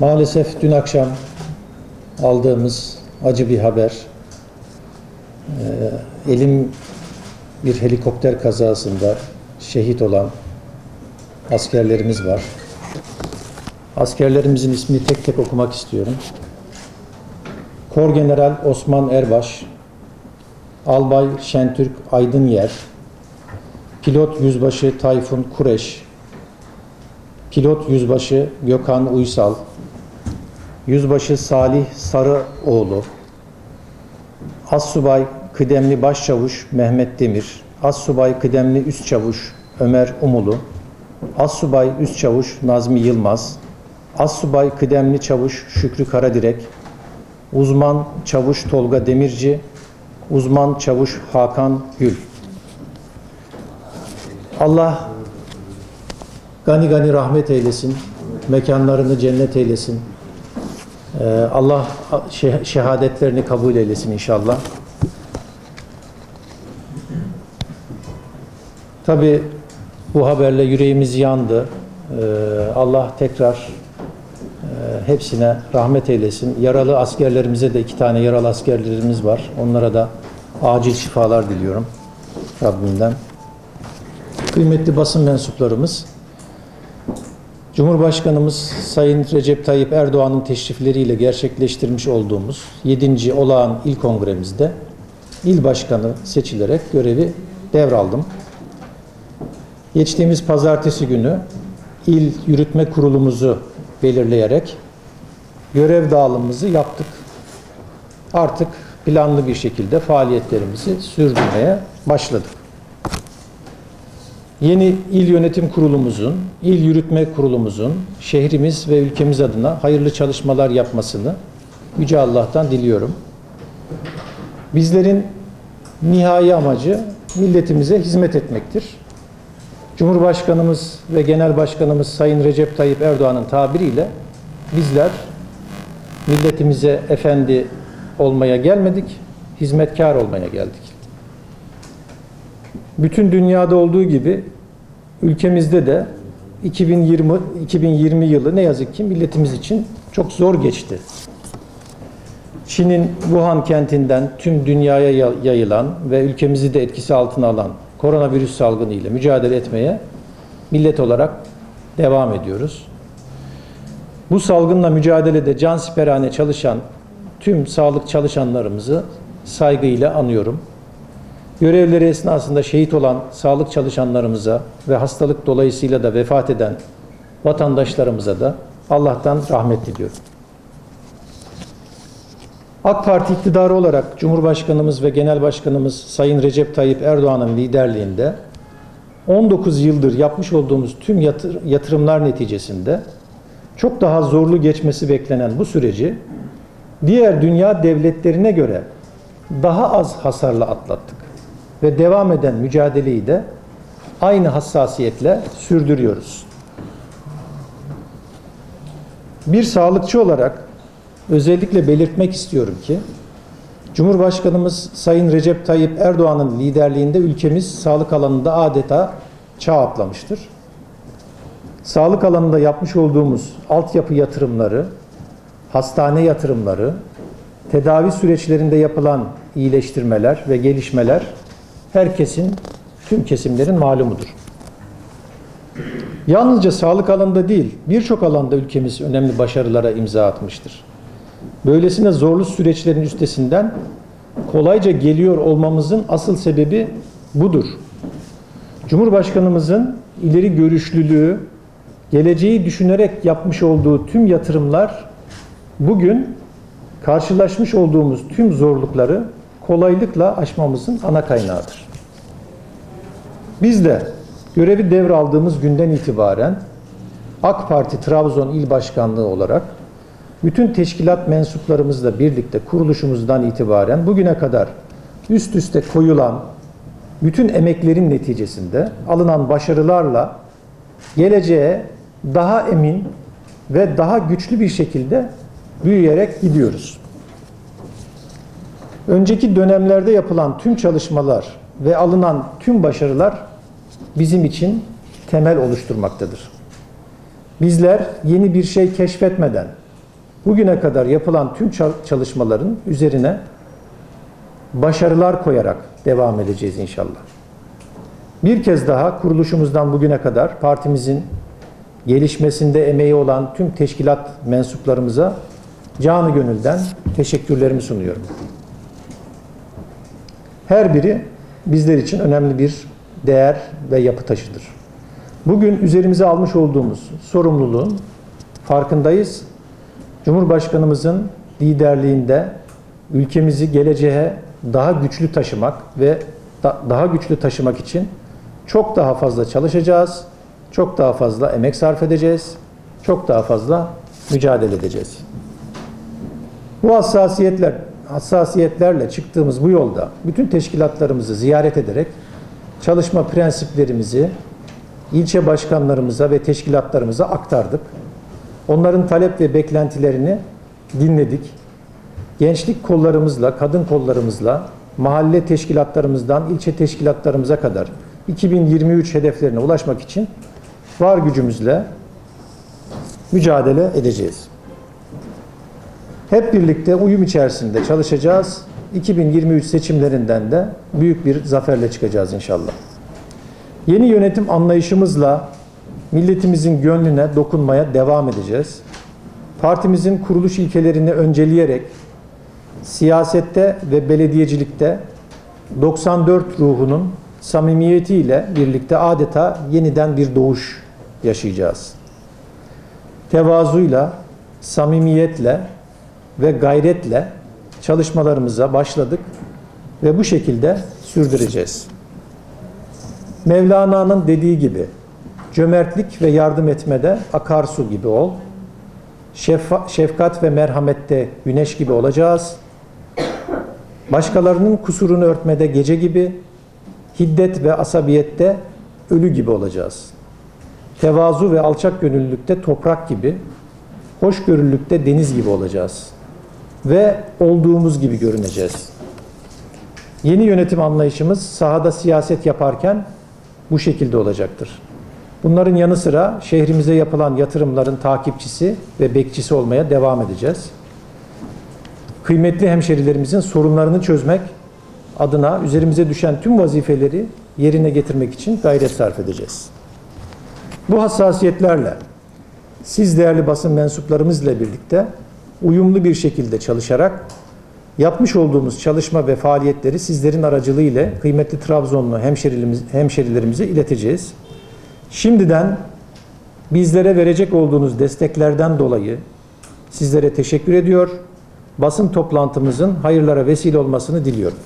Maalesef dün akşam aldığımız acı bir haber. Ee, elim bir helikopter kazasında şehit olan askerlerimiz var. Askerlerimizin ismini tek tek okumak istiyorum. Korgeneral Osman Erbaş, Albay Şentürk Aydınyer, Pilot Yüzbaşı Tayfun Kureş, Pilot Yüzbaşı Gökhan Uysal, Yüzbaşı Salih Sarıoğlu, Assubay Kıdemli Başçavuş Mehmet Demir, Assubay Kıdemli Üstçavuş Ömer Umulu, Assubay Üstçavuş Nazmi Yılmaz, Assubay Kıdemli Çavuş Şükrü Karadirek, Uzman Çavuş Tolga Demirci, Uzman Çavuş Hakan Gül. Allah gani gani rahmet eylesin, mekanlarını cennet eylesin. Ee, Allah şeh- şehadetlerini kabul eylesin inşallah. Tabi bu haberle yüreğimiz yandı. Ee, Allah tekrar e, hepsine rahmet eylesin. Yaralı askerlerimize de iki tane yaralı askerlerimiz var. Onlara da acil şifalar diliyorum Rabbimden. Kıymetli basın mensuplarımız, Cumhurbaşkanımız Sayın Recep Tayyip Erdoğan'ın teşrifleriyle gerçekleştirmiş olduğumuz 7. Olağan İl Kongremizde il başkanı seçilerek görevi devraldım. Geçtiğimiz pazartesi günü il yürütme kurulumuzu belirleyerek görev dağılımımızı yaptık. Artık planlı bir şekilde faaliyetlerimizi sürdürmeye başladık. Yeni il yönetim kurulumuzun, il yürütme kurulumuzun şehrimiz ve ülkemiz adına hayırlı çalışmalar yapmasını Yüce Allah'tan diliyorum. Bizlerin nihai amacı milletimize hizmet etmektir. Cumhurbaşkanımız ve Genel Başkanımız Sayın Recep Tayyip Erdoğan'ın tabiriyle bizler milletimize efendi olmaya gelmedik, hizmetkar olmaya geldik. Bütün dünyada olduğu gibi ülkemizde de 2020 2020 yılı ne yazık ki milletimiz için çok zor geçti. Çin'in Wuhan kentinden tüm dünyaya ya- yayılan ve ülkemizi de etkisi altına alan koronavirüs salgını ile mücadele etmeye millet olarak devam ediyoruz. Bu salgınla mücadelede can siperhane çalışan tüm sağlık çalışanlarımızı saygıyla anıyorum. Görevleri esnasında şehit olan sağlık çalışanlarımıza ve hastalık dolayısıyla da vefat eden vatandaşlarımıza da Allah'tan rahmet diliyorum. AK Parti iktidarı olarak Cumhurbaşkanımız ve Genel Başkanımız Sayın Recep Tayyip Erdoğan'ın liderliğinde 19 yıldır yapmış olduğumuz tüm yatır- yatırımlar neticesinde çok daha zorlu geçmesi beklenen bu süreci diğer dünya devletlerine göre daha az hasarla atlattık ve devam eden mücadeleyi de aynı hassasiyetle sürdürüyoruz. Bir sağlıkçı olarak özellikle belirtmek istiyorum ki Cumhurbaşkanımız Sayın Recep Tayyip Erdoğan'ın liderliğinde ülkemiz sağlık alanında adeta çağ atlamıştır. Sağlık alanında yapmış olduğumuz altyapı yatırımları, hastane yatırımları, tedavi süreçlerinde yapılan iyileştirmeler ve gelişmeler herkesin, tüm kesimlerin malumudur. Yalnızca sağlık alanında değil, birçok alanda ülkemiz önemli başarılara imza atmıştır. Böylesine zorlu süreçlerin üstesinden kolayca geliyor olmamızın asıl sebebi budur. Cumhurbaşkanımızın ileri görüşlülüğü, geleceği düşünerek yapmış olduğu tüm yatırımlar bugün karşılaşmış olduğumuz tüm zorlukları kolaylıkla aşmamızın ana kaynağıdır. Biz de görevi devraldığımız günden itibaren AK Parti Trabzon İl Başkanlığı olarak bütün teşkilat mensuplarımızla birlikte kuruluşumuzdan itibaren bugüne kadar üst üste koyulan bütün emeklerin neticesinde alınan başarılarla geleceğe daha emin ve daha güçlü bir şekilde büyüyerek gidiyoruz. Önceki dönemlerde yapılan tüm çalışmalar ve alınan tüm başarılar bizim için temel oluşturmaktadır. Bizler yeni bir şey keşfetmeden, bugüne kadar yapılan tüm çal- çalışmaların üzerine başarılar koyarak devam edeceğiz inşallah. Bir kez daha kuruluşumuzdan bugüne kadar partimizin gelişmesinde emeği olan tüm teşkilat mensuplarımıza canı gönülden teşekkürlerimi sunuyorum. Her biri bizler için önemli bir değer ve yapı taşıdır. Bugün üzerimize almış olduğumuz sorumluluğun farkındayız. Cumhurbaşkanımızın liderliğinde ülkemizi geleceğe daha güçlü taşımak ve da- daha güçlü taşımak için çok daha fazla çalışacağız. Çok daha fazla emek sarf edeceğiz. Çok daha fazla mücadele edeceğiz. Bu hassasiyetler hassasiyetlerle çıktığımız bu yolda bütün teşkilatlarımızı ziyaret ederek çalışma prensiplerimizi ilçe başkanlarımıza ve teşkilatlarımıza aktardık. Onların talep ve beklentilerini dinledik. Gençlik kollarımızla, kadın kollarımızla, mahalle teşkilatlarımızdan ilçe teşkilatlarımıza kadar 2023 hedeflerine ulaşmak için var gücümüzle mücadele edeceğiz. Hep birlikte uyum içerisinde çalışacağız. 2023 seçimlerinden de büyük bir zaferle çıkacağız inşallah. Yeni yönetim anlayışımızla milletimizin gönlüne dokunmaya devam edeceğiz. Partimizin kuruluş ilkelerini önceleyerek siyasette ve belediyecilikte 94 ruhunun samimiyetiyle birlikte adeta yeniden bir doğuş yaşayacağız. Tevazuyla, samimiyetle ve gayretle çalışmalarımıza başladık ve bu şekilde sürdüreceğiz. Mevlana'nın dediği gibi cömertlik ve yardım etmede akarsu gibi ol. Şeffa- şefkat ve merhamette güneş gibi olacağız. Başkalarının kusurunu örtmede gece gibi, hiddet ve asabiyette ölü gibi olacağız. Tevazu ve alçak gönüllülükte toprak gibi, hoşgörülükte deniz gibi olacağız. Ve olduğumuz gibi görüneceğiz. Yeni yönetim anlayışımız sahada siyaset yaparken bu şekilde olacaktır. Bunların yanı sıra şehrimize yapılan yatırımların takipçisi ve bekçisi olmaya devam edeceğiz. Kıymetli hemşerilerimizin sorunlarını çözmek adına üzerimize düşen tüm vazifeleri yerine getirmek için gayret sarf edeceğiz. Bu hassasiyetlerle siz değerli basın mensuplarımızla birlikte uyumlu bir şekilde çalışarak yapmış olduğumuz çalışma ve faaliyetleri sizlerin aracılığıyla kıymetli Trabzonlu hemşerilerimiz, hemşerilerimize ileteceğiz. Şimdiden bizlere verecek olduğunuz desteklerden dolayı sizlere teşekkür ediyor. Basın toplantımızın hayırlara vesile olmasını diliyorum.